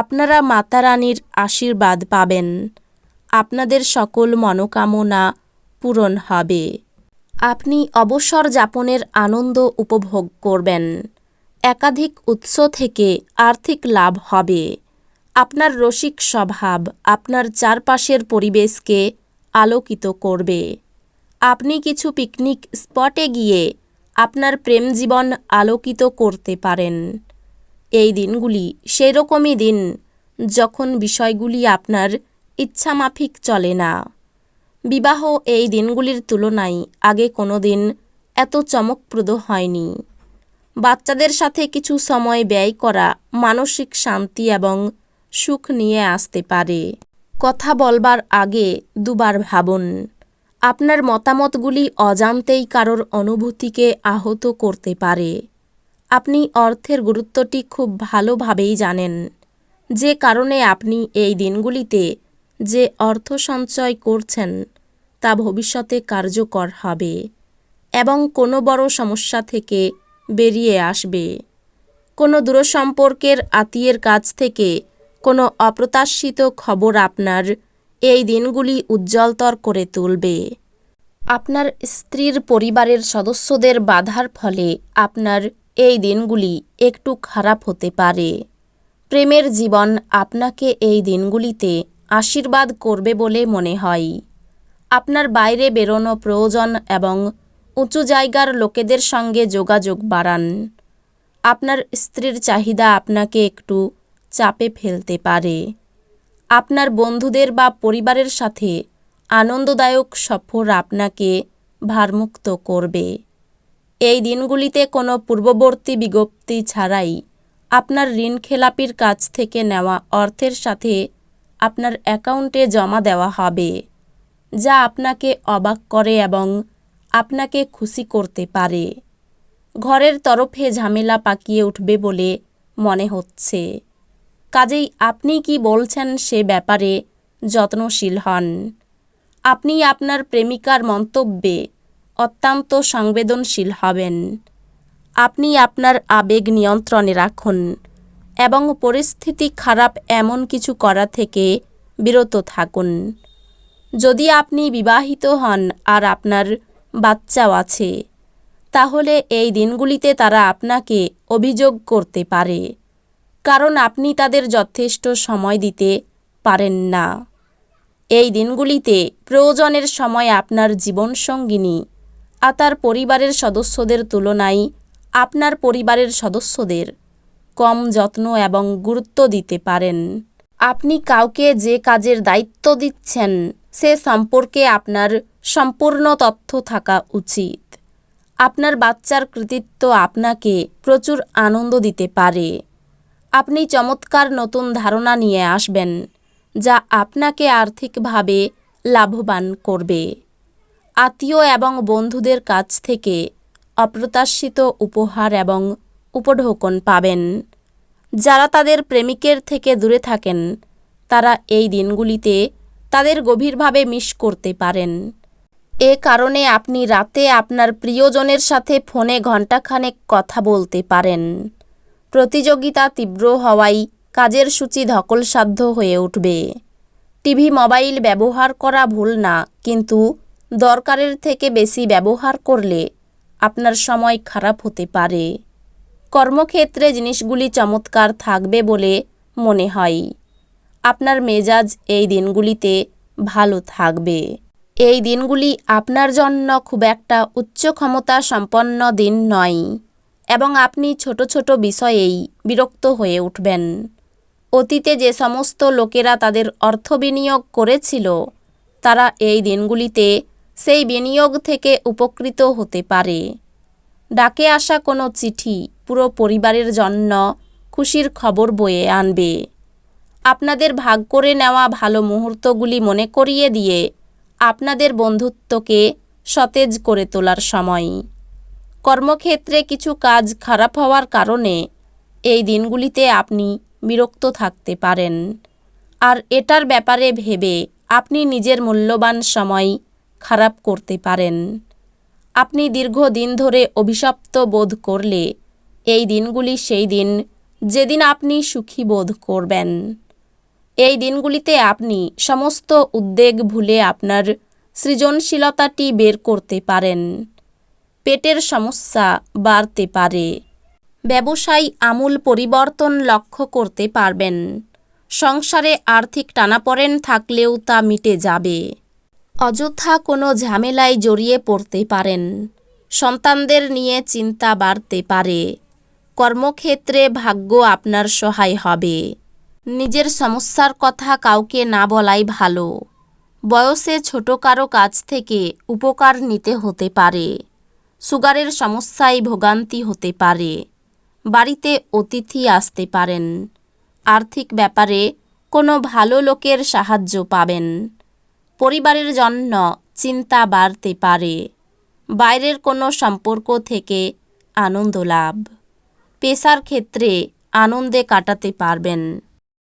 আপনারা মাতারানীর আশীর্বাদ পাবেন। আপনাদের সকল মনোকামনা পূরণ হবে। আপনি অবসর যাপনের আনন্দ উপভোগ করবেন। একাধিক উৎস থেকে আর্থিক লাভ হবে। আপনার রসিক স্বভাব আপনার চারপাশের পরিবেশকে আলোকিত করবে। আপনি কিছু পিকনিক স্পটে গিয়ে আপনার প্রেম জীবন আলোকিত করতে পারেন। এই দিনগুলি সেরকমই দিন যখন বিষয়গুলি আপনার ইচ্ছামাফিক চলে না। বিবাহ এই দিনগুলির তুলনায় আগে কোনো দিন এত চমকপ্রদ হয়নি। বাচ্চাদের সাথে কিছু সময় ব্যয় করা মানসিক শান্তি এবং সুখ নিয়ে আসতে পারে। কথা বলবার আগে দুবার ভাবুন, আপনার মতামতগুলি অজান্তেই কারোর অনুভূতিকে আহত করতে পারে। আপনি অর্থের গুরুত্বটি খুব ভালোভাবেই জানেন। যে কারণে আপনি এই দিনগুলিতে যে অর্থ সঞ্চয় করছেন, তা ভবিষ্যতে কার্যকর হবে এবং কোনো বড় সমস্যা থেকে বেরিয়ে আসবে। কোনো দূরসম্পর্কের আত্মীয়ের কাছ থেকে কোনো অপ্রত্যাশিত খবর আপনার এই দিনগুলি উজ্জ্বলতর করে তুলবে। আপনার স্ত্রীর পরিবারের সদস্যদের বাধার ফলে আপনার এই দিনগুলি একটু খারাপ হতে পারে। প্রেমের জীবন আপনাকে এই দিনগুলিতে আশীর্বাদ করবে বলে মনে হয়। আপনার বাইরে বেরোনো প্রয়োজন এবং উঁচু জায়গার লোকেদের সঙ্গে যোগাযোগ বাড়ান। আপনার স্ত্রীর চাহিদা আপনাকে একটু চাপে ফেলতে পারে। আপনার বন্ধুদের বা পরিবারের সাথে আনন্দদায়ক সফর আপনাকে ভারমুক্ত করবে। এই দিনগুলিতে কোনো পূর্ববর্তী বিজ্ঞপ্তি ছাড়াই আপনার ঋণ খেলাপির কাছ থেকে নেওয়া অর্থের সাথে আপনার অ্যাকাউন্টে জমা দেওয়া হবে, যা আপনাকে অবাক করে এবং আপনাকে খুশি করতে পারে। ঘরের তরফে ঝামেলা পাকিয়ে উঠবে বলে মনে হচ্ছে। কাজেই আপনি কি বলছেন সে ব্যাপারে যত্নশীল হন। আপনি আপনার প্রেমিকার মন্তব্যে অত্যন্ত সংবেদনশীল হবেন। আপনি আপনার আবেগ নিয়ন্ত্রণে রাখুন এবং পরিস্থিতি খারাপ এমন কিছু করা থেকে বিরত থাকুন। যদি আপনি বিবাহিত হন আর আপনার বাচ্চাও আছে, তাহলে এই দিনগুলিতে তারা আপনাকে অভিযোগ করতে পারে, কারণ আপনি তাদের যথেষ্ট সময় দিতে পারেন না। এই দিনগুলিতে প্রয়োজনের সময় আপনার জীবনসঙ্গিনী আর তার পরিবারের সদস্যদের তুলনায় আপনার পরিবারের সদস্যদের কম যত্ন এবং গুরুত্ব দিতে পারেন। আপনি কাউকে যে কাজের দায়িত্ব দিচ্ছেন, সে সম্পর্কে আপনার সম্পূর্ণ তথ্য থাকা উচিত। আপনার বাচ্চার কৃতিত্ব আপনাকে প্রচুর আনন্দ দিতে পারে। আপনি চমৎকার নতুন ধারণা নিয়ে আসবেন, যা আপনাকে আর্থিকভাবে লাভবান করবে। আত্মীয় এবং বন্ধুদের কাছ থেকে অপ্রত্যাশিত উপহার এবং উপঢৌকন পাবেন। যারা তাদের প্রেমিকের থেকে দূরে থাকেন, তারা এই দিনগুলিতে তাদের গভীরভাবে মিস করতে পারেন। এ কারণে আপনি রাতে আপনার প্রিয়জনের সাথে ফোনে ঘণ্টাখানেক কথা বলতে পারেন। প্রতিযোগিতা তীব্র হওয়ায় কাজের সূচি ধকলসাধ্য হয়ে উঠবে। টিভি, মোবাইল ব্যবহার করা ভুল না, কিন্তু দরকারের থেকে বেশি ব্যবহার করলে আপনার সময় খারাপ হতে পারে। কর্মক্ষেত্রে জিনিসগুলি চমৎকার থাকবে বলে মনে হয়। আপনার মেজাজ এই দিনগুলিতে ভালো থাকবে। এই দিনগুলি আপনার জন্য খুব একটা উচ্চ ক্ষমতা সম্পন্ন দিন নয় এবং আপনি ছোট ছোট বিষয়েই বিরক্ত হয়ে উঠবেন। অতীতে যে সমস্ত লোকেরা তাদের অর্থ বিনিয়োগ করেছিল, তারা এই দিনগুলিতে সেই বিনিয়োগ থেকে উপকৃত হতে পারে। ডাকে আসা কোনো চিঠি পুরো পরিবারের জন্য খুশির খবর বয়ে আনবে। আপনাদের ভাগ করে নেওয়া ভালো মুহূর্তগুলি মনে করিয়ে দিয়ে আপনাদের বন্ধুত্বকে সতেজ করে তোলার সময়। কর্মক্ষেত্রে কিছু কাজ খারাপ হওয়ার কারণে এই দিনগুলিতে আপনি বিরক্ত থাকতে পারেন। আর এটার ব্যাপারে ভেবে আপনি নিজের মূল্যবান সময় খারাপ করতে পারেন। আপনি দীর্ঘদিন ধরে অভিশপ্ত বোধ করলে, এই দিনগুলি সেই দিন যেদিন আপনি সুখী বোধ করবেন। এই দিনগুলিতে আপনি সমস্ত উদ্বেগ ভুলে আপনার সৃজনশীলতাটি বের করতে পারেন। পেটের সমস্যা বাড়তে পারে। ব্যবসায় আমূল পরিবর্তন লক্ষ্য করতে পারবেন। সংসারে আর্থিক টানাপড়েন থাকলেও তা মিটে যাবে। অযথা কোনো ঝামেলায় জড়িয়ে পড়তে পারেন। সন্তানদের নিয়ে চিন্তা বাড়তে পারে। কর্মক্ষেত্রে ভাগ্য আপনার সহায় হবে। নিজের সমস্যার কথা কাউকে না বলাই ভালো। বয়সে ছোট কারও কাছ থেকে উপকার নিতে হতে পারে। সুগারের সমস্যায় ভোগান্তি হতে পারে। বাড়িতে অতিথি আসতে পারেন। আর্থিক ব্যাপারে কোনো ভালো লোকের সাহায্য পাবেন। পরিবারের জন্য চিন্তা বাড়তে পারে। বাইরের কোনো সম্পর্ক থেকে আনন্দ লাভ। পেশার ক্ষেত্রে আনন্দে কাটাতে পারবেন।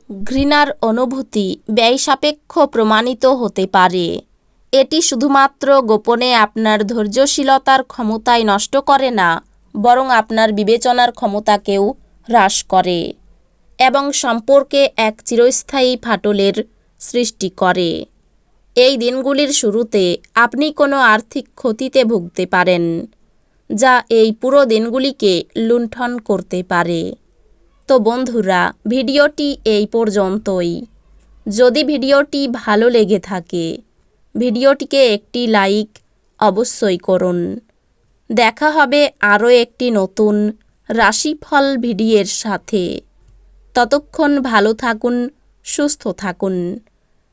ঘৃণার অনুভূতি ব্যয়সাপেক্ষ প্রমাণিত হতে পারে। এটি শুধুমাত্র গোপনে আপনার ধৈর্যশীলতার ক্ষমতায় নষ্ট করে না, বরং আপনার বিবেচনার ক্ষমতাকেও হ্রাস করে এবং সম্পর্কে এক চিরস্থায়ী ফাটলের সৃষ্টি করে। এই দিনগুলির শুরুতে আপনি কোনো আর্থিক ক্ষতিতে ভুগতে পারেন, যা এই পুরো দিনগুলিকে লুণ্ঠন করতে পারে। তো বন্ধুরা, ভিডিওটি এই পর্যন্তই। যদি ভিডিওটি ভালো লেগে থাকে, ভিডিওটিকে একটি লাইক অবশ্যই করুন। দেখা হবে আরও একটি নতুন রাশিফল ভিডিওর সাথে। ততক্ষণ ভালো থাকুন, সুস্থ থাকুন।